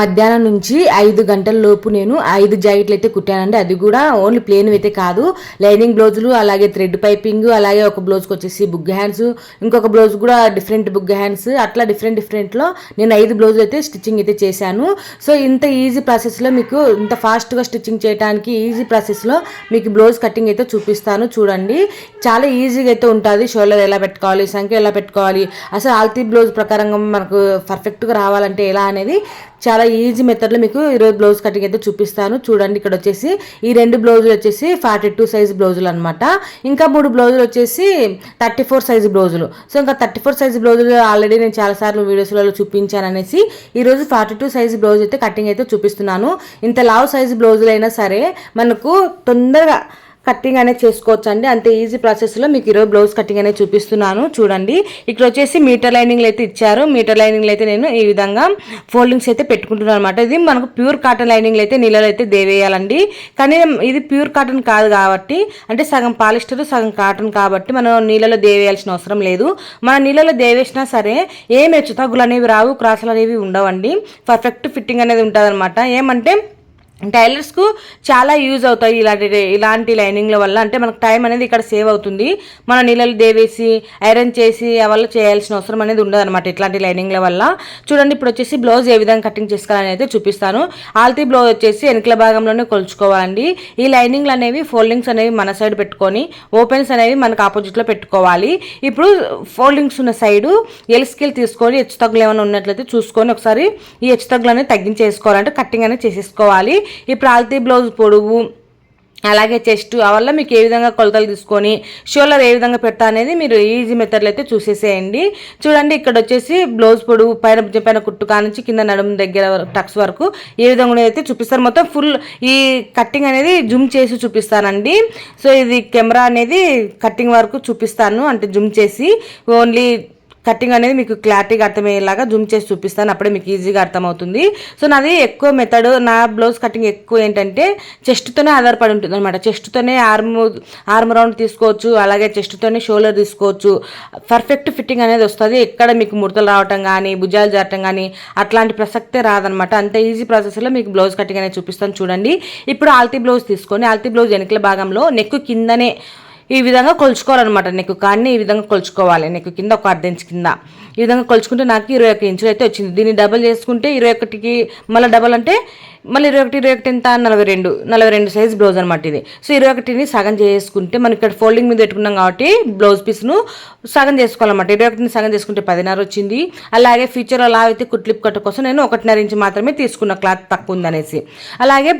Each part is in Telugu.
మధ్యాహ్నం నుంచి ఐదు గంటల లోపు నేను ఐదు జాకెట్లు అయితే కుట్టానండి. అది కూడా ఓన్లీ ప్లేన్ అయితే కాదు. లైనింగ్ బ్లౌజులు అలాగే థ్రెడ్ పైపింగ్ అలాగే ఒక బ్లౌజ్కి వచ్చేసి బుగ్గ హ్యాండ్స్ ఇంకొక బ్లౌజ్ కూడా డిఫరెంట్ బుగ్గ హ్యాండ్స్ అట్లా డిఫరెంట్ డిఫరెంట్లో నేను ఐదు బ్లౌజులు అయితే స్టిచ్చింగ్ అయితే చేశాను. సో ఇంత ఈజీ ప్రాసెస్లో మీకు ఇంత ఫాస్ట్గా స్టిచ్చింగ్ చేయడానికి ఈజీ ప్రాసెస్లో మీకు బ్లౌజ్ కటింగ్ అయితే చూపిస్తాను. చూడండి. చాలా ఈజీగా అయితే ఉంటుంది. షోల్డర్ ఎలా పెట్టుకోవాలి సంఖ్య ఎలా పెట్టుకోవాలి అసలు ఆల్తీ బ్లౌజ్ ప్రకారంగా మనకు పర్ఫెక్ట్గా రావాలంటే ఎలా అనేది చాలా ఈజీ మెథడ్లో మీకు ఈరోజు బ్లౌజ్ కటింగ్ అయితే చూపిస్తాను. చూడండి ఇక్కడ వచ్చేసి ఈ రెండు బ్లౌజులు వచ్చేసి ఫార్టీ టూ సైజ్ బ్లౌజులు అనమాట ఇంకా మూడు బ్లౌజులు వచ్చేసి థర్టీ ఫోర్ సైజ్ బ్లౌజులు సో ఇంకా థర్టీ ఫోర్ సైజ్ బ్లౌజులు ఆల్రెడీ నేను చాలాసార్లు వీడియోస్లలో చూపించాను అనేసి ఈరోజు ఫార్టీ టూ సైజ్ బ్లౌజ్ అయితే కటింగ్ అయితే చూపిస్తున్నాను. ఇంత లావ్ సైజ్ బ్లౌజులు అయినా సరే మనకు తొందరగా కటింగ్ అనేది చేసుకోవచ్చు అండి అంతే ఈజీ ప్రాసెస్లో మీకు ఈరోజు బ్లౌజ్ కటింగ్ అనేది చూపిస్తున్నాను. చూడండి. ఇక్కడ వచ్చేసి మీటర్ లైనింగ్లు అయితే ఇచ్చారు. మీటర్ లైనింగ్లు అయితే నేను ఈ విధంగా ఫోల్డింగ్స్ అయితే పెట్టుకుంటున్నాను అనమాట ఇది మనకు ప్యూర్ కాటన్ లైనింగ్లు అయితే నీళ్ళలో అయితే దేవేయాలండి. కానీ ఇది ప్యూర్ కాటన్ కాదు కాబట్టి అంటే సగం పాలిస్టర్ సగం కాటన్ కాబట్టి మనం నీళ్ళలో దేవేయాల్సిన అవసరం లేదు. మన నీళ్ళలో దేవేసినా సరే ఏం హెచ్చు తగ్గులు అనేవి రావు క్రాసులు అనేవి ఉండవండి. పర్ఫెక్ట్ ఫిట్టింగ్ అనేది ఉంటుంది ఏమంటే టైలర్స్కు చాలా యూజ్ అవుతాయి ఇలాంటి ఇలాంటి లైనింగ్ల వల్ల. అంటే మనకు టైం అనేది ఇక్కడ సేవ్ అవుతుంది. మన నీళ్ళలు దేవేసి ఐరన్ చేసి వల్ల చేయాల్సిన అవసరం అనేది ఉండదు అనమాట ఇట్లాంటి లైనింగ్ల వల్ల. చూడండి ఇప్పుడు వచ్చేసి బ్లౌజ్ ఏ విధంగా కటింగ్ చేసుకోవాలని అయితే చూపిస్తాను. ఆల్తీ బ్లౌజ్ వచ్చేసి వెనుకల భాగంలోనే కొలుచుకోవాలండి. ఈ లైనింగ్లు అనేవి ఫోల్డింగ్స్ అనేవి మన సైడ్ పెట్టుకొని ఓపెన్స్ అనేవి మనకు ఆపోజిట్లో పెట్టుకోవాలి. ఇప్పుడు ఫోల్డింగ్స్ ఉన్న సైడు ఎల్ స్కేల్ తీసుకొని హెచ్చు తగ్గులు ఏమైనా ఉన్నట్లయితే చూసుకొని ఒకసారి ఈ హెచ్చు తగ్గులు అనేది తగ్గించేసుకోవాలంటే కటింగ్ అనేది చేసేసుకోవాలి. ఈ ప్రాల్తీ బ్లౌజ్ పొడవు అలాగే చెస్ట్ అవల్ల మీకు ఏ విధంగా కొలతలు తీసుకొని షోల్డర్ ఏ విధంగా పెడతా అనేది మీరు ఈజీ మెథడ్లో అయితే చూసేసేయండి. చూడండి ఇక్కడ వచ్చేసి బ్లౌజ్ పొడుగు పైన పైన కుట్టు కానించి కింద నడుము దగ్గర టక్స్ వరకు ఏ విధంగా అయితే చూపిస్తారు. మొత్తం ఫుల్ ఈ కట్టింగ్ అనేది జూమ్ చేసి చూపిస్తానండి. సో ఇది కెమెరా అనేది కట్టింగ్ వరకు చూపిస్తాను అంటే జూమ్ చేసి ఓన్లీ కటింగ్ అనేది మీకు క్లారిటీగా అర్థమయ్యేలాగా జూమ్ చేసి చూపిస్తాను. అప్పుడే మీకు ఈజీగా అర్థమవుతుంది. సో నాది ఎక్కువ మెథడ్ నా బ్లౌజ్ కటింగ్ ఎక్కువ ఏంటంటే చెస్ట్తోనే ఆధారపడి ఉంటుంది అనమాట చెస్ట్తోనే ఆర్మ్ ఆర్మ్ రౌండ్ తీసుకోవచ్చు అలాగే చెస్ట్తోనే షోల్డర్ తీసుకోవచ్చు. పర్ఫెక్ట్ ఫిట్టింగ్ అనేది వస్తుంది. ఎక్కడ మీకు ముడతలు రావటం కానీ భుజాలు జారటం కానీ అట్లాంటి ప్రసక్తే రాదనమాట అంత ఈజీ ప్రాసెస్లో మీకు బ్లౌజ్ కటింగ్ అనేది చూపిస్తాను. చూడండి. ఇప్పుడు ఆల్తీ బ్లౌజ్ తీసుకొని ఆల్తీ బ్లౌజ్ వెనుకల భాగంలో నెక్ కిందనే ఈ విధంగా కొలుచుకోవాలన్నమాట. నీకు కానీ ఈ విధంగా కొలుచుకోవాలి. నీకు కింద ఒక అర్ధ ఇంచ్ కింద. ఈ విధంగా కొలుచుకుంటే నాకు ఇరవై ఒక ఇంచులు అయితే వచ్చింది. దీన్ని డబల్ చేసుకుంటే ఇరవై ఒకటికి మళ్ళీ డబల్ అంటే మళ్ళీ ఇరవై ఒకటి ఇరవై ఒకటి ఎంత? నలభై రెండు. నలభై రెండు సైజ్ బ్లౌజ్ అనమాట ఇది. సో ఇరవై ఒకటిని సగం చేసుకుంటే మనం ఇక్కడ ఫోల్డింగ్ మీద పెట్టుకున్నాం కాబట్టి బ్లౌజ్ పీస్ను సగం చేసుకోవాలన్నమాట. ఇరవై ఒకటిని సగం చేసుకుంటే పదిన్నర వచ్చింది. అలాగే ఫ్యూచర్ అలా అయితే కుట్లిప్ కట్ట కోసం నేను ఒకటిన్నర ఇంచు మాత్రమే తీసుకున్న క్లాత్ తక్కువ ఉందనేసి. అలాగే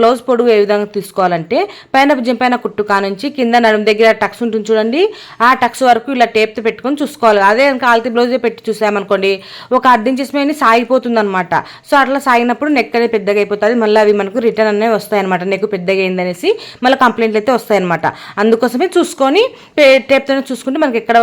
బ్లౌజ్ పొడుగు ఏ విధంగా తీసుకోవాలంటే పైన భుజం పైన కుట్టు కానుంచి కింద నడుము దగ్గర టక్స్ ఉంటుంది చూడండి. ఆ టక్స్ వరకు ఇలా టేప్తో పెట్టుకొని చూసుకోవాలి. అదే ఇంకా ఆల్తీ బ్లౌజే పెట్టి చూసామనుకోండి ఒక అర్ధం చేసి సాగిపోతుంది అనమాట సో అట్లా సాగినప్పుడు నెక్ అనేది పెద్దగా అయిపోతుంది మళ్ళీ అవి మనకు రిటర్న్ అనేవి వస్తాయి అనమాట నెక్ పెద్దగా అయిందనేసి మళ్ళీ కంప్లైంట్లు అయితే వస్తాయన్నమాట. అందుకోసమే చూసుకొని టేప్తోనే చూసుకుంటే మనకి ఎక్కడ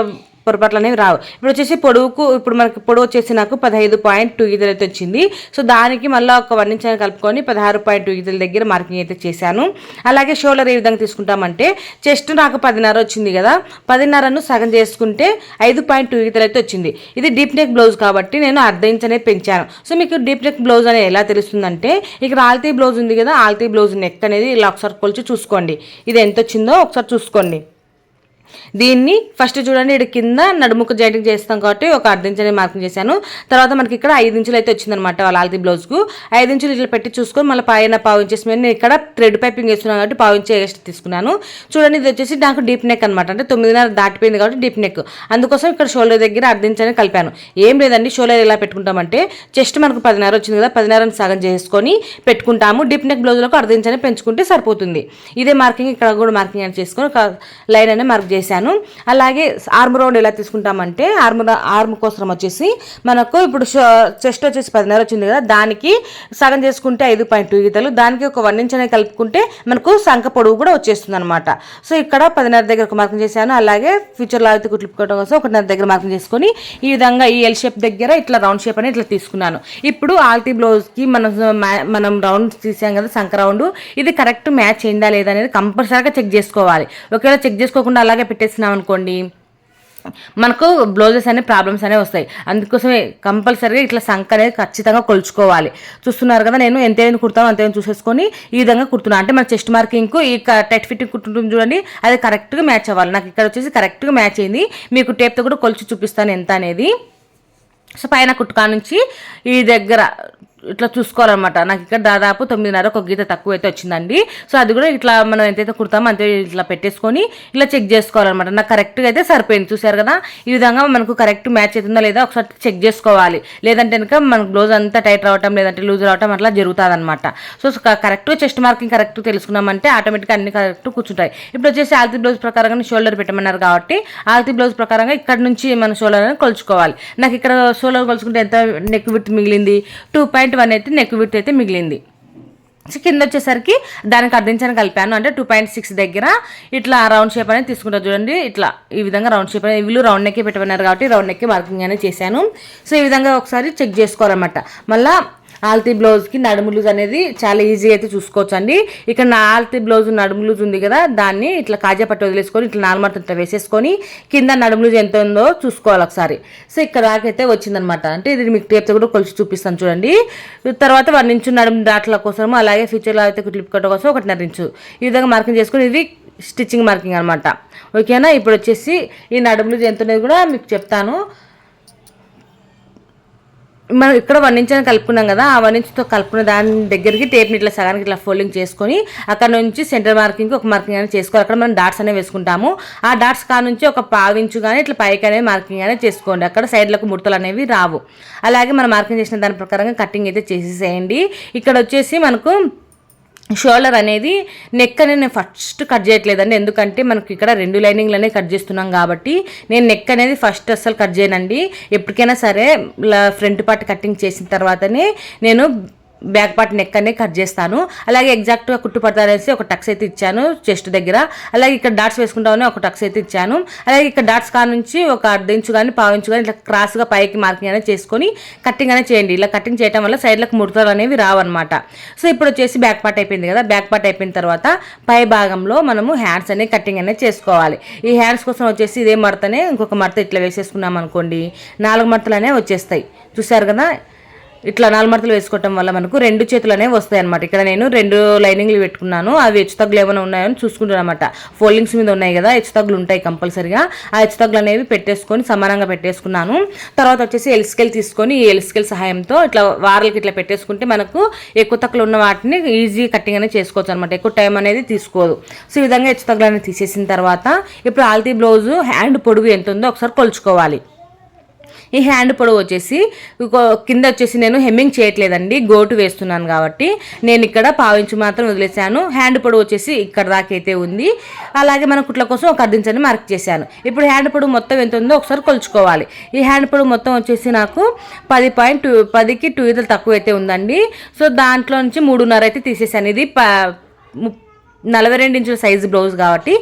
పొరపాట్లు అనేవి రావు. ఇప్పుడు వచ్చేసి పొడవుకు ఇప్పుడు మనకి పొడవు వచ్చేసి నాకు పదహైదు పాయింట్ టూ గీతలు అయితే వచ్చింది. సో దానికి మళ్ళీ ఒక వన్ ఇంచ్ కలుపుకొని పదహారు పాయింట్ టూ గీతల దగ్గర మార్కింగ్ అయితే చేశాను. అలాగే షోల్డర్ ఏ విధంగా తీసుకుంటామంటే చెస్ట్ నాకు పదిన్నర వచ్చింది కదా పదిన్నరను సగం చేసుకుంటే ఐదు పాయింట్ టూ గీతలు అయితే వచ్చింది. ఇది డీప్ నెక్ బ్లౌజ్ కాబట్టి నేను అర్ధ ఇంచ్ అనేది పెంచాను. సో మీకు డీప్ నెక్ బ్లౌజ్ అనేది ఎలా తెలుస్తుందంటే ఇక్కడ ఆల్తీ బ్లౌజ్ ఉంది కదా ఆల్తీ బ్లౌజ్ నెక్ అనేది ఇలా ఒకసారి కొలిచి చూసుకోండి. ఇది ఎంత వచ్చిందో ఒకసారి చూసుకోండి. దీన్ని ఫస్ట్ చూడండి ఇక్కడ కింద నడుముకు జాయింటింగ్ చేస్తాం కాబట్టి ఒక అర్ధ ఇంచుని మార్కింగ్ చేశాను. తర్వాత మనకి ఇక్కడ ఐదు ఇంచులు అయితే వచ్చిందనమాట వాళ్ళ ఆల్తీ బ్లౌజ్కు. ఐదు ఇంచులు ఇట్లా పెట్టి చూసుకొని మళ్ళీ పైన పావు ఇంచెస్ మీద నేను ఇక్కడ థ్రెడ్ పైపింగ్ వేస్తున్నాను కాబట్టి పావు ఇంచు ఎక్స్ట్రా తీసుకున్నాను. చూడండి ఇది వచ్చేసి నాకు డీప్ నెక్ అనమాట అంటే తొమ్మిదిన్నర దాటిపోయింది కాబట్టి డీప్ నెక్. అందుకోసం ఇక్కడ షోల్డర్ దగ్గర అర్ధ ఇంచు అని కలిపాను. ఏం లేదండి షోల్డర్ ఎలా పెట్టుకుంటామంటే చెస్ట్ మనకు పదిన్నర వచ్చింది కదా పదిన్నరని సగం చేసుకొని పెట్టుకుంటాము. డీప్ నెక్ బ్లౌజ్లకు అర్ధ ఇంచు పెంచుకుంటే సరిపోతుంది. ఇదే మార్కింగ్ ఇక్కడ కూడా మార్కింగ్ అని చేసుకొని ఒక లైన్ అనేది మార్క్ చేశాను. అలాగే ఆర్మ్ రౌండ్ ఎలా తీసుకుంటామంటే ఆర్మ్ ఆర్మ్ కోసం వచ్చేసి మనకు ఇప్పుడు చెస్ట్ వచ్చేసి పదిన్నర వచ్చింది కదా దానికి సగం చేసుకుంటే ఐదు పాయింట్ టూ గీతలు దానికి ఒక వన్ ఇంచ్ అనేది కలుపుకుంటే మనకు సంఖ పొడవు కూడా వచ్చేస్తుంది అనమాట సో ఇక్కడ పదిన్నర దగ్గర ఒక మార్కింగ్ చేశాను. అలాగే ఫ్యూచర్లో అయితే కుట్లుపుకోవడం కోసం ఒకటిన్నర దగ్గర మార్కింగ్ చేసుకొని ఈ విధంగా ఈ ఎల్ షేప్ దగ్గర ఇట్లా రౌండ్ షేప్ అని ఇట్లా తీసుకున్నాను. ఇప్పుడు ఆల్తీ బ్లౌజ్కి మనం మనం రౌండ్ తీసాం కదా సంఖ రౌండ్ ఇది కరెక్ట్ మ్యాచ్ అయిందా లేదా అనేది కంపల్సరీగా చెక్ చేసుకోవాలి. ఒకవేళ చెక్ చేసుకోకుండా అలాగే పెట్టేసినాం అనుకోండి మనకు బ్లౌజెస్ అనే ప్రాబ్లమ్స్ అనేవి వస్తాయి. అందుకోసమే కంపల్సరీగా ఇట్లా సంక్ అనేది ఖచ్చితంగా కొలుచుకోవాలి. చూస్తున్నారు కదా నేను ఎంత ఏం కుడతాను అంతైనా చూసేసుకొని ఈ విధంగా కుడుతున్నాను అంటే మన చెస్ట్ మార్కింగ్ ఈ టైట్ ఫిట్టింగ్ కుట్టుంటుంది చూడండి అది కరెక్ట్గా మ్యాచ్ అవ్వాలి. నాకు ఇక్కడ వచ్చేసి కరెక్ట్గా మ్యాచ్ అయింది. మీకు టేప్తో కూడా కొలిచి చూపిస్తాను ఎంత అనేది. సో పైన కుట్టుకా నుంచి ఈ దగ్గర ఇట్లా చూసుకోవాలన్నమాట. నాకు ఇక్కడ దాదాపు తొమ్మిదిన్నర ఒక గీత తక్కువ అయితే వచ్చిందండి. సో అది కూడా ఇట్లా మనం ఎంతైతే కుడతామో అంతే ఇట్లా పెట్టేసుకొని ఇలా చెక్ చేసుకోవాలన్నమాట. నాకు కరెక్ట్గా అయితే సరిపోయింది. చూసారు కదా? ఈ విధంగా మనకు కరెక్ట్ మ్యాచ్ అవుతుందా లేదా ఒకసారి చెక్ చేసుకోవాలి. లేదంటే కనుక మనకు బ్లౌజ్ అంతా టైట్ రావటం లేదంటే లూజ్ రావటం అట్లా జరుగుతుంది అనమాట సో కరెక్ట్గా చెస్ట్ మార్కింగ్ కరెక్ట్ తెలుసుకున్నామంటే ఆటోమేటిక్గా అన్ని కరెక్ట్ కూర్చుంటాయి. ఇప్పుడు వచ్చేసి ఆల్తీ బ్లౌజ్ ప్రకారంగా షోల్డర్ పెట్టమన్నారు కాబట్టి ఆల్తీ బ్లౌజ్ ప్రకారంగా ఇక్కడ నుంచి మన షోల్డర్ కొలుచుకోవాలి. నాకు ఇక్కడ షోల్డర్ కొలుచుకుంటే ఎంత నెక్ విత్ మిగిలింది? టూ పాయింట్ వన్ అయితే నెక్ విత్ అయితే మిగిలింది. సో కింద వచ్చేసరికి దానికి అర్ధించని కలిపాను. అంటే టూ పాయింట్ సిక్స్ దగ్గర ఇట్లా రౌండ్ షేప్ అనేది తీసుకుంటారు చూడండి. ఇట్లా ఈ విధంగా రౌండ్ షేప్ అనేది వీళ్ళు రౌండ్ నెక్కి పెట్టమన్నారు కాబట్టి రౌండ్ నెక్కి మార్కింగ్ అనేది చేశాను. సో ఈ విధంగా ఒకసారి చెక్ చేసుకోవాలన్నమాట. మళ్ళీ ఆల్తీ బ్లౌజ్కి నడుము లూజ్ అనేది చాలా ఈజీ అయితే చూసుకోవచ్చు అండి ఇక్కడ నా ఆల్తీ బ్లౌజ్ నడుము లూజ్ ఉంది కదా దాన్ని ఇట్లా కాజా పట్టు వదిలేసుకొని ఇట్లా నార్మల్ ఇట్లా వేసేసుకొని కింద నడుము లూజ్ ఎంత ఉందో చూసుకోవాలి ఒకసారి. సో ఇక్కడ దాకైతే వచ్చిందనమాట అంటే ఇది మీకు టేప్తో కూడా కొలిచి చూపిస్తాను చూడండి. తర్వాత వన్ ఇంచు నడుము దాట్ల కోసం అలాగే ఫ్యూచర్లో అయితే క్లిప్ కట్ట కోసం ఒకటిన్నర ఇంచు. ఈ విధంగా మార్కింగ్ చేసుకొని ఇది స్టిచ్చింగ్ మార్కింగ్ అనమాట ఓకేనా? ఇప్పుడు వచ్చేసి ఈ నడుము లూజ్ ఎంత ఉన్నది కూడా మీకు చెప్తాను. మనం ఇక్కడ వన్ ఇంచ్ అని కలుపుకున్నాం కదా ఆ వన్ ఇంచ్తో కలుపుకున్న దాని దగ్గరికి టేప్ని ఇట్లా సగానికి ఇట్లా ఫోల్డింగ్ చేసుకొని అక్కడ నుంచి సెంటర్ మార్కింగ్ ఒక మార్కింగ్ అనేది చేసుకోవాలి. అక్కడ మనం డాట్స్ అనేవి వేసుకుంటాము. ఆ డాట్స్ కా నుంచి ఒక పావించు కానీ ఇట్లా పైకి అనేది మార్కింగ్ అనేది చేసుకోండి. అక్కడ సైడ్లకు ముడతలు అనేవి రావు. అలాగే మనం మార్కింగ్ చేసిన దాని ప్రకారంగా కటింగ్ అయితే చేసేసేయండి. ఇక్కడ వచ్చేసి మనకు షోల్డర్ అనేది నెక్ అనేది నేను ఫస్ట్ కట్ చేయట్లేదండి. ఎందుకంటే మనకి ఇక్కడ రెండు లైనింగ్లనే కట్ చేస్తున్నాం కాబట్టి నేను నెక్ అనేది ఫస్ట్ అస్సలు కట్ చేయనండి. ఎప్పటికైనా సరే ఫ్రంట్ పార్ట్ కటింగ్ చేసిన తర్వాతనే నేను బ్యాక్ పార్ట్ నెక్ అనేది కట్ చేస్తాను. అలాగే ఎగ్జాక్ట్గా కుట్టు పడతానేసి ఒక టక్స్ అయితే ఇచ్చాను చెస్ట్ దగ్గర. అలాగే ఇక్కడ డాట్స్ వేసుకుంటామని ఒక టక్స్ అయితే ఇచ్చాను. అలాగే ఇక్కడ డాట్స్ కా నుంచి ఒక అర్ధ ఇంచు కానీ పావు ఇంచు కానీ ఇట్లా క్రాస్గా పైకి మార్కింగ్ అనేది చేసుకొని కటింగ్ అనేది చేయండి. ఇలా కటింగ్ చేయడం వల్ల సైడ్లకు ముడతలు అనేవి రావన్నమాట. సో ఇప్పుడు వచ్చేసి బ్యాక్ పార్ట్ అయిపోయింది కదా. బ్యాక్ పార్ట్ అయిపోయిన తర్వాత పై భాగంలో మనము హ్యాండ్స్ అనేది కటింగ్ అనేది చేసుకోవాలి. ఈ హ్యాండ్స్ కోసం వచ్చేసి ఇదే మడతనే ఇంకొక మడత ఇట్లా వేసేసుకున్నాం అనుకోండి నాలుగు మడతలు అనేవి వచ్చేస్తాయి. చూసారు కదా? ఇట్లా నాలుమడతలు వేసుకోవటం వల్ల మనకు రెండు చేతులు అనేవి వస్తాయి అనమాట ఇక్కడ నేను రెండు లైనింగ్లు పెట్టుకున్నాను. అవి హెచ్చు తగ్గులు ఏమైనా ఉన్నాయని చూసుకుంటాను అనమాట ఫోల్డింగ్స్ మీద ఉన్నాయి కదా హెచ్చు తగ్గులు ఉంటాయి కంపల్సరిగా. ఆ హెచ్చు తగ్గులు అనేవి పెట్టేసుకొని సమానంగా పెట్టేసుకున్నాను. తర్వాత వచ్చేసి ఎల్స్కెల్ తీసుకొని ఈ ఎల్స్కెల్ సహాయంతో ఇట్లా వారలకి ఇట్లా పెట్టేసుకుంటే మనకు ఎక్కువ తగ్గులు ఉన్న వాటిని ఈజీ కట్టింగ్ అనేది చేసుకోవచ్చు అనమాట ఎక్కువ టైం అనేది తీసుకోదు. సో ఈ విధంగా హెచ్చు తగ్గులు అనేది తీసేసిన తర్వాత ఇప్పుడు ఆల్తీ బ్లౌజు హ్యాండ్ పొడుగు ఎంత ఉందో ఒకసారి కొలుచుకోవాలి. ఈ హ్యాండ్ పొడవు వచ్చేసి కింద వచ్చేసి నేను హెమ్మింగ్ చేయట్లేదండి గోటు వేస్తున్నాను కాబట్టి. నేను ఇక్కడ పావించి మాత్రం వదిలేసాను హ్యాండ్ పొడవు వచ్చేసి ఇక్కడ దాకైతే ఉంది. అలాగే మన కుట్ల కోసం ఒక అర్ధించని మార్క్ చేశాను. ఇప్పుడు హ్యాండ్ పొడవు మొత్తం ఎంత ఉందో ఒకసారి కొలుచుకోవాలి. ఈ హ్యాండ్ పొడవు మొత్తం వచ్చేసి నాకు పది పాయింట్ టూ పదికి టూ ఇతలు తక్కువ అయితే ఉందండి. సో దాంట్లో నుంచి మూడున్నర అయితే తీసేసాను ఇది ప నలభై రెండు ఇంచుల సైజు బ్లౌజ్ కాబట్టి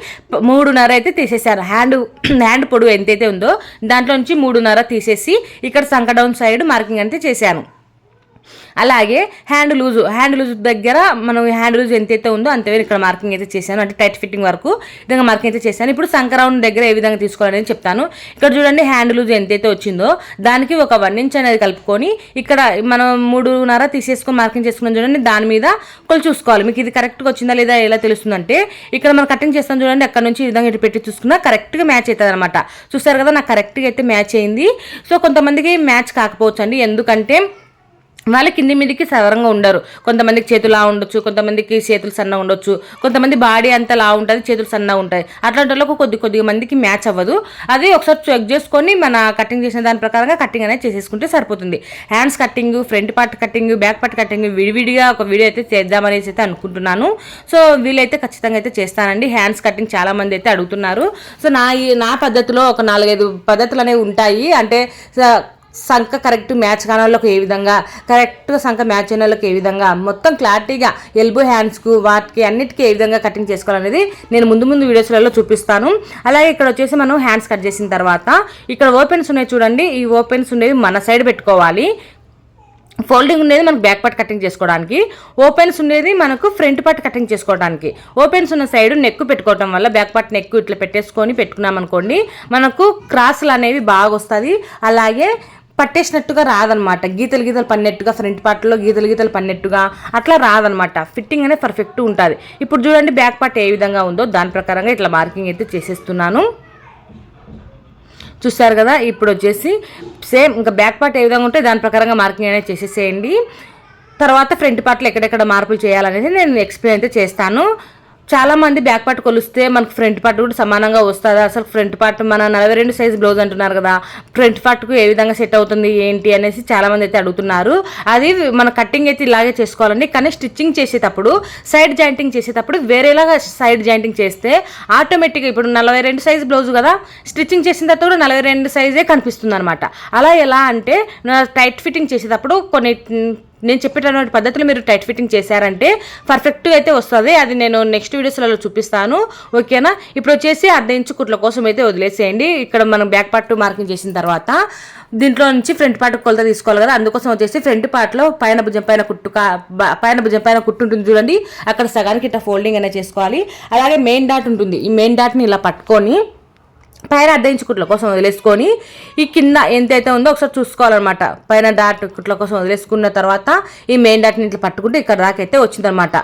మూడున్నర అయితే తీసేసాను హ్యాండ్ హ్యాండ్ పొడవు ఎంతైతే ఉందో దాంట్లో నుంచి మూడున్నర తీసేసి ఇక్కడ సంకడౌన్ సైడ్ మార్కింగ్ అంతే చేశాను. అలాగే హ్యాండ్ లూజు హ్యాండ్ లూజ్ దగ్గర మనం హ్యాండ్ లూజ్ ఎంతైతే ఉందో అంతే ఇక్కడ మార్కింగ్ అయితే చేశాను. అంటే టైట్ ఫిట్టింగ్ వరకు విధంగా మార్కింగ్ అయితే చేశాను. ఇప్పుడు సంక్రౌండ్ దగ్గర ఏ విధంగా తీసుకోవాలని చెప్తాను. ఇక్కడ చూడండి హ్యాండ్ లూజ్ ఎంతైతే వచ్చిందో దానికి ఒక వన్ ఇంచ్ అనేది కలుపుకొని ఇక్కడ మనం మూడున్నర తీసేసుకొని మార్కింగ్ చేసుకున్నాం చూడండి. దాని మీద కొలు చూసుకోవాలి. మీకు ఇది కరెక్ట్గా వచ్చిందా లేదా ఎలా తెలుస్తుందంటే ఇక్కడ మనం కటింగ్ చేస్తాం చూడండి. అక్కడ నుంచి ఈ విధంగా ఇటు పెట్టి చూసుకున్నా కరెక్ట్గా మ్యాచ్ అవుతుంది అనమాట చూస్తారు కదా నాకు కరెక్ట్గా అయితే మ్యాచ్ అయింది. సో కొంతమందికి మ్యాచ్ కాకపోవచ్చు అండి ఎందుకంటే వాళ్ళు కింది మీదకి సవరంగా ఉండరు. కొంతమందికి చేతులు లా ఉండొచ్చు కొంతమందికి చేతులు సన్నగా ఉండొచ్చు కొంతమంది బాడీ అంతా లా ఉంటుంది చేతులు సన్నగా ఉంటాయి. అట్లాంటి వాళ్ళకు కొద్ది కొద్దిగా మందికి మ్యాచ్ అవ్వదు. అది ఒకసారి చెక్ చేసుకొని మన కటింగ్ చేసిన దాని ప్రకారంగా కటింగ్ అనేది చేసేసుకుంటే సరిపోతుంది. Hands cutting front part cutting back part cutting విడివిడిగా ఒక వీడియో అయితే చేద్దామనేసి అయితే అనుకుంటున్నాను. సో వీళ్ళైతే ఖచ్చితంగా అయితే చేస్తానండి. హ్యాండ్స్ కటింగ్ చాలా మంది అయితే అడుగుతున్నారు. సో నా నా పద్ధతిలో ఒక నాలుగైదు పద్ధతులు అనేవి ఉంటాయి. అంటే సంఖ కరెక్ట్ మ్యాచ్ కాని వాళ్ళకు ఏ విధంగా కరెక్ట్గా సంఖ మ్యాచ్ అయిన వాళ్ళకి ఏ విధంగా మొత్తం క్లారిటీగా ఎల్బో హ్యాండ్స్కు వాటికి అన్నిటికీ ఏ విధంగా కటింగ్ చేసుకోవాలనేది నేను ముందు ముందు వీడియోస్లలో చూపిస్తాను. అలాగే ఇక్కడ వచ్చేసి మనం హ్యాండ్స్ కట్ చేసిన తర్వాత ఇక్కడ ఓపెన్స్ ఉన్నాయి చూడండి ఈ ఓపెన్స్ ఉండేవి మన సైడ్ పెట్టుకోవాలి. ఫోల్డింగ్ ఉండేది మనకు బ్యాక్ పార్ట్ కటింగ్ చేసుకోవడానికి. ఓపెన్స్ ఉండేది మనకు ఫ్రంట్ పార్ట్ కటింగ్ చేసుకోవడానికి. ఓపెన్స్ ఉన్న సైడ్ నెక్ పెట్టుకోవడం వల్ల బ్యాక్ పార్ట్ నెక్ ఇట్లా పెట్టేసుకొని పెట్టుకున్నాం అనుకోండి మనకు క్రాసులు అనేవి బాగా వస్తుంది అలాగే పట్టేసినట్టుగా రాదనమాట. గీతలు గీతలు పన్నెట్టుగా ఫ్రంట్ పార్ట్లో గీతలు గీతలు పన్నెట్టుగా అట్లా రాదనమాట. ఫిట్టింగ్ అనేది పర్ఫెక్ట్ ఉంటుంది. ఇప్పుడు చూడండి బ్యాక్ పార్ట్ ఏ విధంగా ఉందో దాని ప్రకారంగా ఇట్లా మార్కింగ్ అయితే చేసేస్తున్నాను. చూస్తారు కదా ఇప్పుడు వచ్చేసి సేమ్ ఇంకా బ్యాక్ పార్ట్ ఏ విధంగా ఉంటే దాని ప్రకారంగా మార్కింగ్ అనేది చేసేసేయండి. తర్వాత ఫ్రంట్ పార్ట్లో ఎక్కడెక్కడ మార్పులు చేయాలనేది నేను ఎక్స్ప్లెయిన్ అయితే చేస్తాను. చాలా మంది బ్యాక్ పార్ట్ కొలిస్తే మనకు ఫ్రంట్ పార్ట్ కూడా సమానంగా వస్తుంది. అసలు ఫ్రంట్ పార్ట్ మన నలభై రెండు సైజ్ బ్లౌజ్ అంటున్నారు కదా ఫ్రంట్ పార్ట్కు ఏ విధంగా సెట్ అవుతుంది ఏంటి అనేసి చాలా మంది అయితే అడుగుతున్నారు. అది మన కటింగ్ అయితే ఇలాగే చేసుకోవాలండి. కానీ స్టిచ్చింగ్ చేసేటప్పుడు సైడ్ జాయింటింగ్ చేసేటప్పుడు వేరేలాగా సైడ్ జాయింటింగ్ చేస్తే ఆటోమేటిక్గా ఇప్పుడు నలభై రెండు సైజ్ బ్లౌజ్ కదా స్టిచ్చింగ్ చేసిన తర్వాత కూడా నలభై రెండు సైజే కనిపిస్తుంది అనమాట అలా ఎలా అంటే టైట్ ఫిట్టింగ్ చేసేటప్పుడు కొన్ని నేను చెప్పేటటువంటి పద్ధతులు మీరు టైట్ ఫిట్టింగ్ చేశారంటే పర్ఫెక్ట్ అయితే వస్తుంది. అది నేను నెక్స్ట్ వీడియోస్లలో చూపిస్తాను. ఓకేనా? ఇప్పుడు వచ్చేసి అర్ధ ఇంచు కుట్ల కోసం అయితే వదిలేసేయండి. ఇక్కడ మనం బ్యాక్ పార్ట్ మార్కింగ్ చేసిన తర్వాత దీంట్లో నుంచి ఫ్రంట్ పార్ట్ కొలత తీసుకోవాలి కదా. అందుకోసం వచ్చేసి ఫ్రంట్ పార్ట్లో పైన భుజం పైన కుట్టు పైన భుజం పైన కుట్టు ఉంటుంది చూడండి. అక్కడ సగానికి ఇట్లా ఫోల్డింగ్ అనేది చేసుకోవాలి. అలాగే మెయిన్ డాట్ ఉంటుంది. ఈ మెయిన్ డాట్ని ఇలా పట్టుకొని పైన అర్ధ కుట్ల కోసం వదిలేసుకొని ఈ కింద ఎంతైతే ఉందో ఒకసారి చూసుకోవాలన్నమాట. పైన డాట్ కుట్ల కోసం వదిలేసుకున్న తర్వాత ఈ మెయిన్ డాట్ని ఇట్లా పట్టుకుంటే ఇక్కడ దాకైతే వచ్చిందనమాట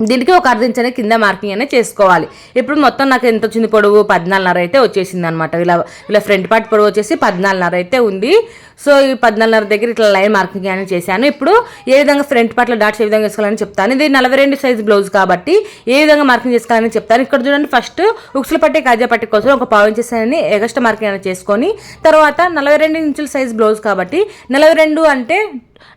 దీనికి ఒక అర్ధ కింద మార్కింగ్ అనేది చేసుకోవాలి. ఇప్పుడు మొత్తం నాకు ఎంత వచ్చింది పొడవు? పద్నాలుగున్నర అయితే వచ్చేసింది అనమాట ఇలా ఇలా ఫ్రంట్ పార్ట్ పొడవు వచ్చేసి పద్నాలుగున్నర అయితే ఉంది. సో ఈ పద్నాలుగున్నర దగ్గర ఇట్లా లైన్ మార్కింగ్ అనేది చేశాను. ఇప్పుడు ఏ విధంగా ఫ్రంట్ పార్ట్లో డాట్స్ ఏ విధంగా వేసుకోవాలని చెప్తాను. ఇది నలభై రెండు సైజ్ బ్లౌజ్ కాబట్టి ఏ విధంగా మార్కింగ్ చేసుకోవాలని చెప్తాను. ఇక్కడ చూడండి ఫస్ట్ ఉక్సుల పట్టే కాజా పట్టి కోసం ఒక పావు ఇంచెస్ ఎగస్ట్రా మార్కింగ్ అనేది చేసుకొని తర్వాత నలభై రెండు ఇంచుల సైజ్ బ్లౌజ్ కాబట్టి నలభై రెండు అంటే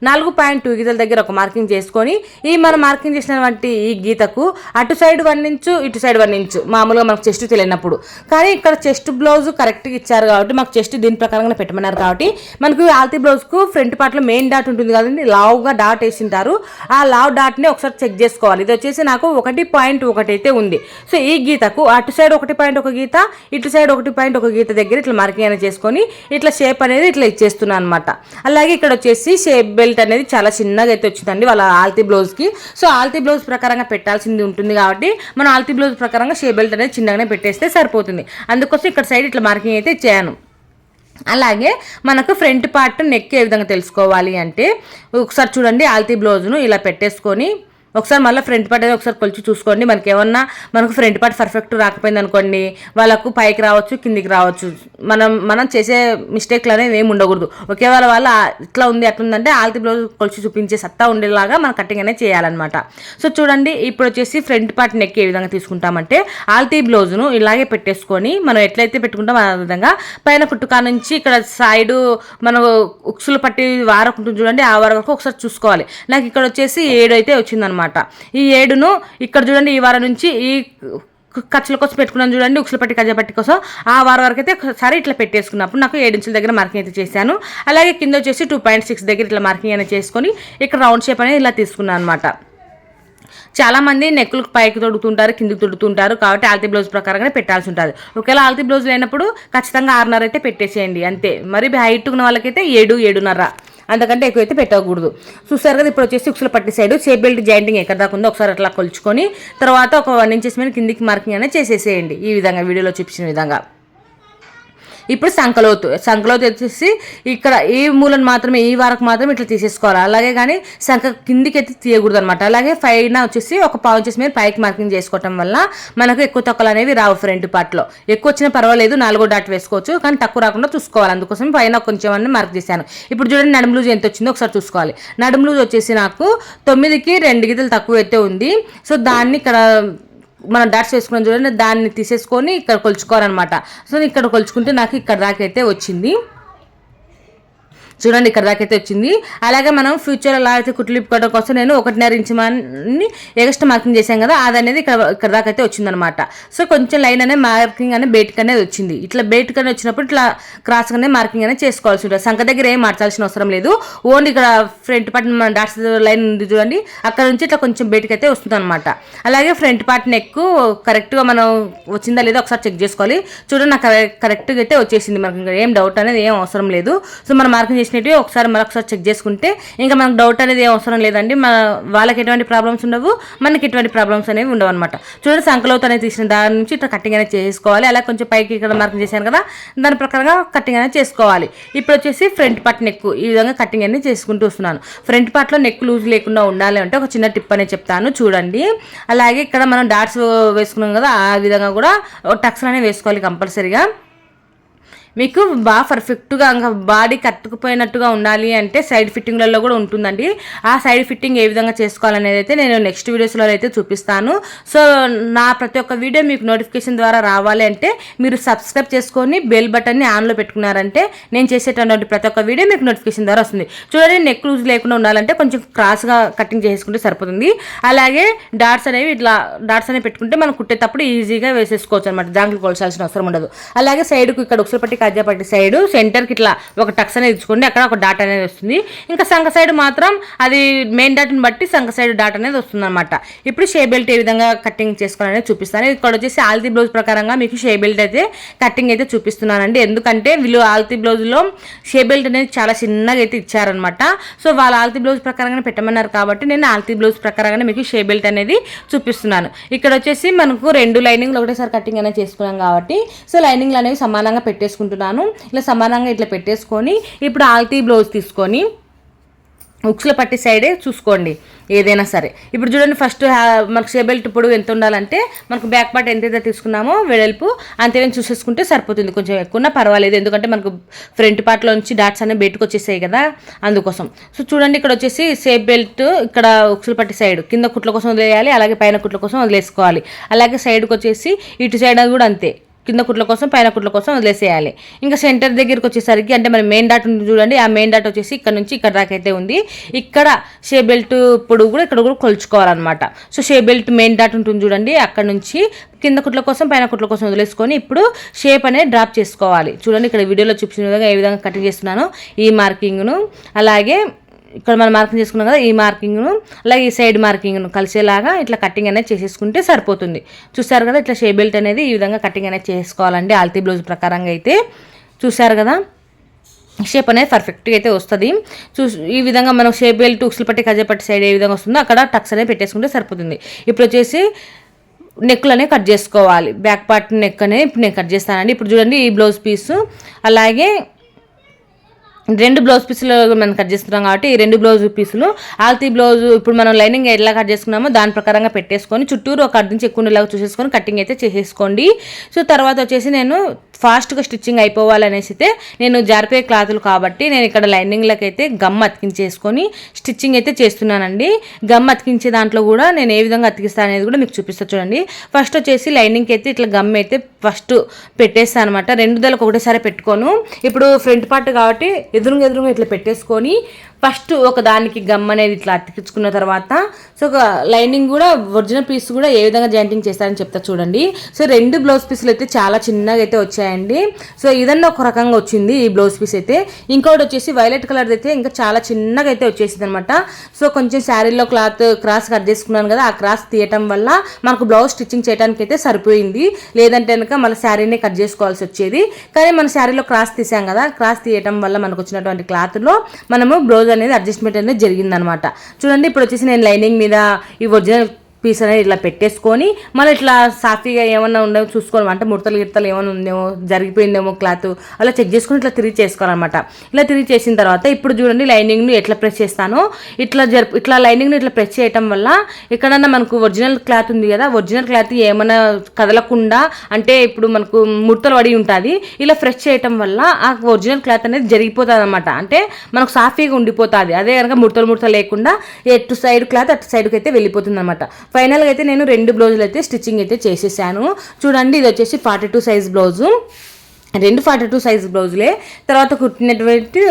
నాలుగు పాయింట్ టూ గీతల దగ్గర ఒక మార్కింగ్ చేసుకొని ఈ మనం మార్కింగ్ చేసినటువంటి ఈ గీతకు అటు సైడ్ వన్ ఇంచు ఇటు సైడ్ వన్ ఇంచు మామూలుగా మనకు చెస్ట్ తెలియనప్పుడు. కానీ ఇక్కడ చెస్ట్ బ్లౌజ్ కరెక్ట్గా ఇచ్చారు కాబట్టి మాకు చెస్ట్ దీని ప్రకారంగా పెట్టమన్నారు కాబట్టి మనకు ఆల్తీ బ్లౌజ్కు ఫ్రంట్ పార్ట్లో మెయిన్ డాట్ ఉంటుంది కదండి లావుగా డాట్ వేసింటారు. ఆ లావ్ డాట్ని ఒకసారి చెక్ చేసుకోవాలి. ఇది వచ్చేసి నాకు ఒకటి పాయింట్ ఒకటి అయితే ఉంది. సో ఈ గీతకు అటు సైడ్ ఒకటి పాయింట్ ఒక గీత ఇటు సైడ్ ఒకటి పాయింట్ ఒక గీత దగ్గర ఇట్లా మార్కింగ్ అనేది చేసుకొని ఇట్లా షేప్ అనేది ఇట్లా ఇచ్చేస్తున్నాను అనమాట అలాగే ఇక్కడ వచ్చేసి షేప్ బెల్ట్ అనేది చాలా చిన్నగా అయితే వచ్చిందండి వాళ్ళ ఆల్తీ బ్లౌజ్కి సో ఆల్తీ బ్లౌజ్ ప్రకారంగా పెట్టాల్సింది ఉంటుంది కాబట్టి మనం ఆల్తీ బ్లౌజ్ ప్రకారంగా షేప్ బెల్ట్ అనేది చిన్నగానే పెట్టేస్తే సరిపోతుంది. అందుకోసం ఇక్కడ సైడ్ ఇట్లా మార్కింగ్ అయితే చేయను అలాగే మనకు ఫ్రంట్ పార్ట్ నెక్ ఏ విధంగా తెలుసుకోవాలి అంటే ఒకసారి చూడండి ఆల్తీ బ్లౌజ్ను ఇలా పెట్టేసుకొని ఒకసారి మళ్ళీ ఫ్రంట్ పార్ట్ అనేది ఒకసారి కొలిచి చూసుకోండి. మనకి ఏమన్నా మనకు ఫ్రంట్ పార్ట్ పర్ఫెక్ట్ రాకపోయింది అనుకోండి వాళ్ళకు పైకి రావచ్చు కిందికి రావచ్చు. మనం మనం చేసే మిస్టేక్లు అనేవి ఏమి ఉండకూడదు. ఒకేవేళ వాళ్ళ ఇట్లా ఉంది అట్లుందంటే ఆల్తి బ్లౌజ్ కొలిచి చూపించే సత్తా ఉండేలాగా మనం కటింగ్ అనేది చేయాలన్నమాట. సో చూడండి ఇప్పుడు వచ్చేసి ఫ్రంట్ పార్ట్ నెక్ ఏ విధంగా తీసుకుంటామంటే ఆల్తీ బ్లౌజ్ను ఇలాగే పెట్టేసుకొని మనం ఎట్లయితే పెట్టుకుంటాం ఆ విధంగా పైన కుట్టుకా నుంచి ఇక్కడ సైడు మనం ఉక్సులు పట్టి వారకుంటుంది చూడండి ఆ వార వరకు ఒకసారి చూసుకోవాలి. నాకు ఇక్కడ వచ్చేసి ఏడు అయితే వచ్చిందనమాట అనమాట ఈ ఏడును ఇక్కడ చూడండి ఈ వారం నుంచి ఈ ఖర్చుల కోసం పెట్టుకున్నాను చూడండి ఉక్సుల పట్టి కజ్జా పట్టి కోసం. ఆ వారం వరకు అయితే ఒకసారి ఇట్లా పెట్టేసుకున్నప్పుడు నాకు ఏడించుల దగ్గర మార్కింగ్ అయితే చేశాను. అలాగే కింద వచ్చేసి టూ పాయింట్ సిక్స్ దగ్గర ఇట్లా మార్కింగ్ అనేది చేసుకొని ఇక్కడ రౌండ్ షేప్ అనేది ఇలా తీసుకున్నాను అనమాట చాలామంది నెక్కులకు పైకి తొడుగుతుంటారు కిందికి తొడుగుతుంటారు కాబట్టి ఆల్తీ బ్లౌజ్ ప్రకారంగానే పెట్టాల్సి ఉంటుంది. ఒకవేళ ఆల్తీ బ్లౌజ్ లేనప్పుడు ఖచ్చితంగా ఆరున్నర అయితే పెట్టేసేయండి అంతే. మరి హైట్ ఉన్న వాళ్ళకైతే ఏడు ఏడున్నర. అంతకంటే ఎక్కువైతే పెట్టకూడదు. చూస్తారు కదా ఇప్పుడు వచ్చేసి ఉక్సులు పట్టి సైడ్ చే బెల్ట్ జాయింటింగ్ ఎక్కడ దాకా ఉందో ఒకసారి అట్లా కొలుచుకొని తర్వాత ఒక వన్ ఇంచెస్ మీద కిందికి మార్కింగ్ అనేది చేసేసేయండి. ఈ విధంగా వీడియోలో చూపించిన విధంగా. ఇప్పుడు సంకలోతు సంకలోతు వచ్చేసి ఇక్కడ ఈ మూలను మాత్రమే ఈ వారకు మాత్రం ఇట్లా తీసేసుకోవాలి. అలాగే కానీ సంక కిందికి అయితే తీయకూడదు అనమాట అలాగే పైన వచ్చేసి ఒక పావు వచ్చేసి మీరు పైకి మార్కింగ్ చేసుకోవటం వల్ల మనకు ఎక్కువ తొక్కలు అనేవి రావు ఫ్రంట్ పార్ట్లో ఎక్కువ వచ్చినా పర్వాలేదు నాలుగో డాట్ వేసుకోవచ్చు కానీ తక్కువ రాకుండా చూసుకోవాలి. అందుకోసం పైన కొంచెం అన్ని మార్క్ చేశాను. ఇప్పుడు చూడండి నడుము లూజ్ ఎంత వచ్చిందో ఒకసారి చూసుకోవాలి. నడుము లూజ్ వచ్చేసి నాకు తొమ్మిదికి రెండు గీతలు తక్కువ అయితే ఉంది. సో దాన్ని ఇక్కడ మనం డాట్స్ వేసుకున్నాం చూడండి దాన్ని తీసేసుకొని ఇక్కడ కొలుచుకోవాలన్నమాట. సో ఇక్కడ కొలుచుకుంటే నాకు ఇక్కడ దాకైతే వచ్చింది. చూడండి ఇక్కడ దాకైతే వచ్చింది. అలాగే మనం ఫ్యూచర్ అలా అయితే కుట్లు ఇప్పుకోవడం కోసం నేను ఒకటిన్నర ఇంచు మని ఎక్స్ట్రా మార్కింగ్ చేశాం కదా అది అనేది ఇక్కడ ఇక్కడ దాకైతే వచ్చిందనమాట సో కొంచెం లైన్ అనే మార్కింగ్ అనే బయటకు అనేది వచ్చింది. ఇట్లా బయటకు అనేది వచ్చినప్పుడు ఇట్లా క్రాస్ మార్కింగ్ అనేది చేసుకోవాల్సి ఉంటుంది. సంఖ దగ్గర ఏం మార్చాల్సిన అవసరం లేదు. ఓన్లీ ఇక్కడ ఫ్రంట్ పార్ట్ మన డాట్స్ లైన్ ఉంది చూడండి. అక్కడ నుంచి ఇట్లా కొంచెం బయటకు అయితే వస్తుంది అనమాట అలాగే ఫ్రంట్ పార్ట్ నెక్ కరెక్ట్గా మనం వచ్చిందా లేదో ఒకసారి చెక్ చేసుకోవాలి. చూడండి నాకు కరెక్ట్గా అయితే వచ్చేసింది మనకి ఏం డౌట్ అనేది ఏం అవసరం లేదు. సో మనం మార్కింగ్ చేసినవి ఒకసారి మరొకసారి చెక్ చేసుకుంటే ఇంకా మనకు డౌట్ అనేది ఏం అవసరం లేదండి. మన వాళ్ళకి ఎటువంటి ప్రాబ్లమ్స్ ఉండవు మనకి ఎటువంటి ప్రాబ్లమ్స్ అనేవి ఉండవు అనమాట చూడండి సంకలోత్ అనేది తీసిన దాని నుంచి ఇట్లా కటింగ్ అనేది చేసుకోవాలి. అలా కొంచెం పైకి ఇక్కడ మార్కింగ్ చేశాను కదా దాని ప్రకారంగా కటింగ్ అనేది చేసుకోవాలి. ఇప్పుడు వచ్చేసి ఫ్రంట్ పార్ట్ నెక్ ఈ విధంగా కటింగ్ అనేది చేసుకుంటూ వస్తున్నాను. ఫ్రంట్ పార్ట్లో నెక్ లూజ్ లేకుండా ఉండాలి అంటే ఒక చిన్న టిప్ అనేది చెప్తాను చూడండి. అలాగే ఇక్కడ మనం డాట్స్ వేసుకున్నాం కదా ఆ విధంగా కూడా టక్స్ అనేవి వేసుకోవాలి కంపల్సరీగా. మీకు బాగా పర్ఫెక్ట్గా ఇంకా బాడీ కట్టుకుపోయినట్టుగా ఉండాలి అంటే సైడ్ ఫిట్టింగ్లలో కూడా ఉంటుందండి. ఆ సైడ్ ఫిట్టింగ్ ఏ విధంగా చేసుకోవాలనేది అయితే నేను నెక్స్ట్ వీడియోస్లో అయితే చూపిస్తాను. సో నా ప్రతి ఒక్క వీడియో మీకు నోటిఫికేషన్ ద్వారా రావాలి అంటే మీరు సబ్స్క్రైబ్ చేసుకొని బెల్ బటన్ని ఆన్లో పెట్టుకున్నారంటే నేను చేసేటటువంటి ప్రతి ఒక్క వీడియో మీకు నోటిఫికేషన్ ద్వారా వస్తుంది. చూడండి నెక్ లూజ్ లేకుండా ఉండాలంటే కొంచెం క్రాస్గా కటింగ్ చేసుకుంటే సరిపోతుంది. అలాగే డాట్స్ అనేవి ఇట్లా డాట్స్ అనేవి పెట్టుకుంటే మనం కుట్టేటప్పుడు ఈజీగా వేసేసుకోవచ్చు అనమాట దాంట్లో కొలసాల్సిన అవసరం ఉండదు. అలాగే సైడ్కు ఇక్కడ ఒకసారి పట్టి కజ్జాపట్టి సైడ్ సెంటర్కి ఇట్లా ఒక టక్స్ అనేది ఇచ్చుకోండి. అక్కడ ఒక డాట్ అనేది వస్తుంది. ఇంకా సంఖ సైడ్ మాత్రం అది మెయిన్ డాట్ని బట్టి సంఖ సైడ్ డాట్ అనేది వస్తుంది అనమాట ఇప్పుడు షే బెల్ట్ ఏ విధంగా కటింగ్ చేసుకోవాలనేది చూపిస్తాను. ఇక్కడ వచ్చేసి ఆల్తీ బ్లౌజ్ ప్రకారంగా మీకు షే బెల్ట్ అయితే కటింగ్ అయితే చూపిస్తున్నానండి. ఎందుకంటే వీళ్ళు ఆల్తీ బ్లౌజ్లో షే బెల్ట్ అనేది చాలా చిన్నగా అయితే ఇచ్చారనమాట సో వాళ్ళ ఆల్తీ బ్లౌజ్ ప్రకారంగానే పెట్టమన్నారు కాబట్టి నేను ఆల్తీ బ్లౌజ్ ప్రకారంగానే మీకు షే బెల్ట్ అనేది చూపిస్తున్నాను. ఇక్కడ వచ్చేసి మనకు రెండు లైనింగ్లు ఒకటేసారి కటింగ్ అనేది చేసుకున్నాం కాబట్టి సో లైనింగ్లు అనేవి సమానంగా పెట్టేసుకుంటున్నాను ఇలా సమానంగా ఇట్లా పెట్టేసుకొని ఇప్పుడు ఆల్తీ బ్లౌజ్ తీసుకొని ఉక్స్లో పట్టి సైడే చూసుకోండి ఏదైనా సరే. ఇప్పుడు చూడండి ఫస్ట్ మనకు షేబెల్ట్ పొడవు ఎంత ఉండాలంటే మనకు బ్యాక్ పార్ట్ ఎంతైతే తీసుకున్నామో వెడల్పు అంతేనే చూసేసుకుంటే సరిపోతుంది. కొంచెం ఎక్కువ పర్వాలేదు ఎందుకంటే మనకు ఫ్రంట్ పార్ట్లోంచి డాట్స్ అనేవి బయటకు వచ్చేసాయి కదా అందుకోసం. సో చూడండి ఇక్కడ వచ్చేసి సేఫ్ బెల్ట్ ఇక్కడ ఉక్సులు పట్టి సైడ్ కింద కుట్ల కోసం వదిలేయాలి అలాగే పైన కుట్ల కోసం వదిలేసుకోవాలి. అలాగే సైడ్కి వచ్చేసి ఇటు సైడ్ కూడా అంతే. కింద కుట్ల కోసం పైన కుట్ల కోసం వదిలేసేయాలి. ఇంకా సెంటర్ దగ్గరికి వచ్చేసరికి అంటే మన మెయిన్ డాట్ ఉంది చూడండి ఆ మెయిన్ డాట్ వచ్చేసి ఇక్కడ నుంచి ఇక్కడ దాకా అయితే ఉంది. ఇక్కడ షే బెల్ట్ పొడుగు కూడా ఇక్కడ కూడా కొలుచుకోవాలన్నమాట. సో షే బెల్ట్ మెయిన్ డాట్ ఉంటుంది చూడండి అక్కడ నుంచి కింద కుట్ల కోసం పైన కుట్ల కోసం వదిలేసుకొని ఇప్పుడు షేప్ అనేది డ్రాప్ చేసుకోవాలి. చూడండి ఇక్కడ వీడియోలో చూపించిన విధంగా ఏ విధంగా కటింగ్ చేస్తున్నానో ఈ మార్కింగ్ను. అలాగే ఇక్కడ మనం మార్కింగ్ చేసుకున్నాం కదా ఈ మార్కింగ్ను అలాగే ఈ సైడ్ మార్కింగ్ను కలిసేలాగా ఇట్లా కటింగ్ అనేది చేసేసుకుంటే సరిపోతుంది. చూసారు కదా ఇట్లా షే బెల్ట్ అనేది ఈ విధంగా కటింగ్ అనేది చేసుకోవాలండి ఆల్తీ బ్లౌజ్ ప్రకారంగా అయితే. చూసారు కదా షేప్ అనేది పర్ఫెక్ట్గా అయితే వస్తుంది. చూ ఈ విధంగా మనం షేప్ బెల్ట్ ఉక్సులు పట్టి కజపట్టి సైడ్ ఏ విధంగా వస్తుందో అక్కడ టక్స్ అనేది పెట్టేసుకుంటే సరిపోతుంది. ఇప్పుడు వచ్చేసి నెక్లనే కట్ చేసుకోవాలి. బ్యాక్ పార్ట్ నెక్ అనేది ఇప్పుడు నేను కట్ చేస్తానండి. ఇప్పుడు చూడండి ఈ బ్లౌజ్ పీసు అలాగే రెండు బ్లౌజ్ పీసులు మనం కట్ చేస్తున్నాం కాబట్టి ఈ రెండు బ్లౌజ్ పీసులు ఆల్తీ బ్లౌజ్ ఇప్పుడు మనం లైనింగ్ ఎలా కట్ చేసుకున్నామో దాని ప్రకారంగా పెట్టేసుకొని చుట్టూరు ఒక అర్ధం ఎక్కువ ఉండేలాగా చూసేసుకొని కటింగ్ అయితే చేసేసుకోండి. సో తర్వాత వచ్చేసి నేను ఫాస్ట్గా స్టిచ్చింగ్ అయిపోవాలనేసి అయితే నేను జారిపోయే క్లాతులు కాబట్టి నేను ఇక్కడ లైనింగ్లకు అయితే గమ్ అతికించేసుకొని స్టిచ్చింగ్ అయితే చేస్తున్నానండి. గమ్ అతికించే దాంట్లో కూడా నేను ఏ విధంగా అతికిస్తాను అనేది కూడా మీకు చూపిస్తా చూడండి. ఫస్ట్ వచ్చేసి లైనింగ్కి అయితే ఇట్లా గమ్ అయితే ఫస్ట్ పెట్టేస్తాను అనమాట రెండు దళకు ఒకటేసారి పెట్టుకోను. ఇప్పుడు ఫ్రంట్ పార్ట్ కాబట్టి ఎదురుగా ఎదురుగా ఇట్లా పెట్టేసుకొని ఫస్ట్ ఒక దానికి గమ్ అనేది ఇట్లా అతికించుకున్న తర్వాత సో ఒక లైనింగ్ కూడా ఒరిజినల్ పీస్ కూడా ఏ విధంగా జాయింటింగ్ చేస్తారని చెప్తా చూడండి. సో రెండు బ్లౌజ్ పీసులు అయితే చాలా చిన్నగా అయితే వచ్చాయండి. సో ఇదన్నా ఒక రకంగా వచ్చింది ఈ బ్లౌజ్ పీస్ అయితే. ఇంకోటి వచ్చేసి వైలెట్ కలర్ అయితే ఇంకా చాలా చిన్నగా అయితే వచ్చేసింది అనమాట సో కొంచెం శారీలో క్లాత్ క్రాస్ కట్ చేసుకున్నాను కదా ఆ క్రాస్ తీయటం వల్ల మనకు బ్లౌజ్ స్టిచ్చింగ్ చేయడానికి అయితే సరిపోయింది. లేదంటే కనుక మళ్ళీ శారీనే కట్ చేసుకోవాల్సి వచ్చేది. కానీ మన శారీలో క్రాస్ తీసాం కదా క్రాస్ తీయటం వల్ల మనకు వచ్చినటువంటి క్లాత్లో మనము బ్లౌజ్ అనేది అడ్జస్ట్మెంట్ అనేది జరిగిందనమాట. చూడండి ఇప్పుడు వచ్చేసి నేను లైనింగ్ మీద ఈ ఒరిజినల్ పీస్ అనేది ఇట్లా పెట్టేసుకొని మళ్ళీ ఇట్లా సాఫీగా ఏమన్నా ఉండేమో చూసుకోవడం అంటే ముడతలు గిడతలు ఏమైనా ఉందేమో జరిగిపోయిందేమో క్లాత్ అలా చెక్ చేసుకొని ఇట్లా తిరిగి చేసుకోవాలన్నమాట. ఇలా తిరిగి చేసిన తర్వాత ఇప్పుడు చూడండి లైనింగ్ను ఎట్లా ప్రెస్ చేస్తానో ఇట్లా జరి ఇట్లా లైనింగ్ను ఇట్లా ప్రెస్ చేయటం వల్ల ఎక్కడన్నా మనకు ఒరిజినల్ క్లాత్ ఉంది కదా ఒరిజినల్ క్లాత్ ఏమైనా కదలకుండా అంటే ఇప్పుడు మనకు ముడతలు పడి ఉంటుంది ఇలా ఫ్రెష్ చేయటం వల్ల ఆ ఒరిజినల్ క్లాత్ అనేది జరిగిపోతుంది అనమాట అంటే మనకు సాఫీగా ఉండిపోతుంది. అదే కనుక ముడతలు ముడతలు లేకుండా ఎటు సైడ్ క్లాత్ అటు సైడ్కి అయితే వెళ్ళిపోతుంది అనమాట ఫైనల్గా అయితే నేను రెండు బ్లౌజులు అయితే స్టిచ్చింగ్ అయితే చేసేసాను. చూడండి ఇది వచ్చేసి ఫార్టీ టూ సైజ్ బ్లౌజు. రెండు ఫార్టీ టూ సైజ్ బ్లౌజులే. తర్వాత కుట్టినటువంటి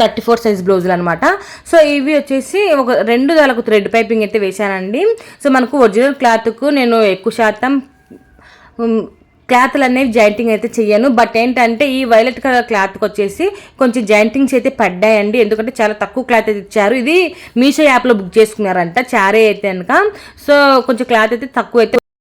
థర్టీ ఫోర్ సైజ్ బ్లౌజులు అనమాట సో ఇవి వచ్చేసి ఒక రెండు దాలకు థ్రెడ్ పైపింగ్ అయితే వేశానండి. సో మనకు ఒరిజినల్ క్లాత్కు నేను ఎక్కువ శాతం క్లాత్లు అనేవి జాయింటింగ్ అయితే చేయను బట్ ఏంటంటే ఈ వైలెట్ కలర్ క్లాత్కి వచ్చేసి కొంచెం జాయింటింగ్స్ అయితే పడ్డాయండి. ఎందుకంటే చాలా తక్కువ క్లాత్ అయితే ఇచ్చారు. ఇది మీషో యాప్లో బుక్ చేసుకున్నారంట చారే అయితే కనుక సో కొంచెం క్లాత్ అయితే తక్కువ అయితే